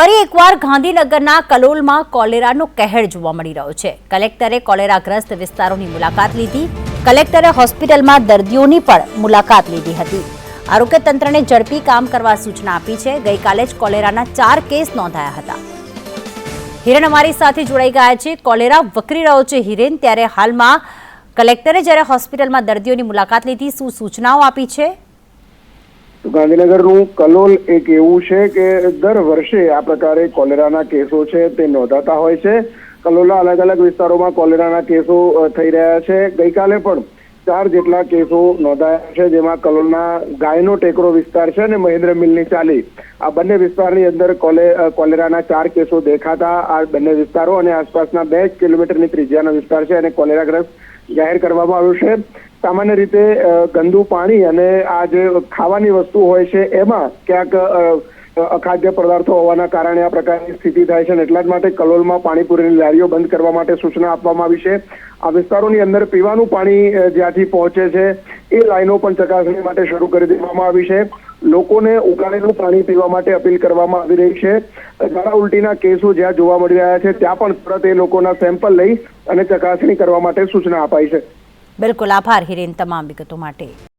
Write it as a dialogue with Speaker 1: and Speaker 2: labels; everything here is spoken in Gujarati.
Speaker 1: ફરી એકવાર ગાંધીનગરના કલોલમાં કોલેરાનો કહેર જોવા મળી રહ્યો છે. કલેક્ટરે કોલેરાગ્રસ્ત વિસ્તારોની મુલાકાત લીધી. કલેક્ટરે હોસ્પિટલમાં દર્દીઓની પણ મુલાકાત લીધી હતી. આરોગ્ય તંત્રને ઝડપી કામ કરવા સૂચના આપી છે. ગઈકાલે જ કોલેરાના ચાર કેસ નોંધાયા હતા. હિરેન અમારી સાથે જોડાઈ ગયા છે. કોલેરા વકરી રહ્યો છે હિરેન. ત્યારે હાલમાં કલેક્ટરે જ્યારે હોસ્પિટલમાં દર્દીઓની મુલાકાત લીધી, શું સૂચનાઓ આપી છે?
Speaker 2: ગાંધીનગરનું કલોલ એક એવું છે કે દર વર્ષે આ પ્રકારે કોલેરાના કેસો છે તે નોંધાતા હોય છે. કલોલના અલગ અલગ વિસ્તારોમાં કોલેરાના કેસો થઈ રહ્યા છે. ગઈકાલે પણ ચાર જેટલા કેસો નોંધાયા છે, જેમાં કલોલના ગાયનો ટેકરો વિસ્તાર છે અને મહેન્દ્ર મિલની ચાલી. આ બંને વિસ્તારની અંદર કોલે કોલેરાના ચાર કેસો દેખાતા આ બંને વિસ્તારો અને આસપાસના બે કિલોમીટરની ત્રિજ્યાનો વિસ્તાર છે અને કોલેરાગ્રસ્ત જાહેર કરવામાં આવ્યો છે. સામાન્ય રીતે ગંદુ પાણી અને આ જે ખાવાની વસ્તુ હોય છે, એમાં ક્યાંક અખાદ્ય પદાર્થો હોવાના કારણે આ પ્રકારની સ્થિતિ થાય છે એટલા જ માટે કલોલમાં પાણીપુરીની લારીઓ બંધ કરવા માટે સૂચના આપવામાં આવી છે. આ વિસ્તારોની અંદર પીવાનું પાણી જ્યાંથી પહોંચે છે, એ લાઈનો પણ ચકાસણી માટે શરૂ કરી દેવામાં આવી છે. લોકોને ઉકાળેલું પાણી પીવા માટે અપીલ કરવામાં આવી રહી છે. ઝાડા ઉલટીના કેસો જ્યાં જોવા મળી રહ્યા છે, ત્યાં પણ તરત એ લોકોના સેમ્પલ લઈ અને ચકાસણી કરવા માટે સૂચના અપાઈ છે.
Speaker 1: બિલકુલ આભાર હિરેન તમામ વિગતો માટે.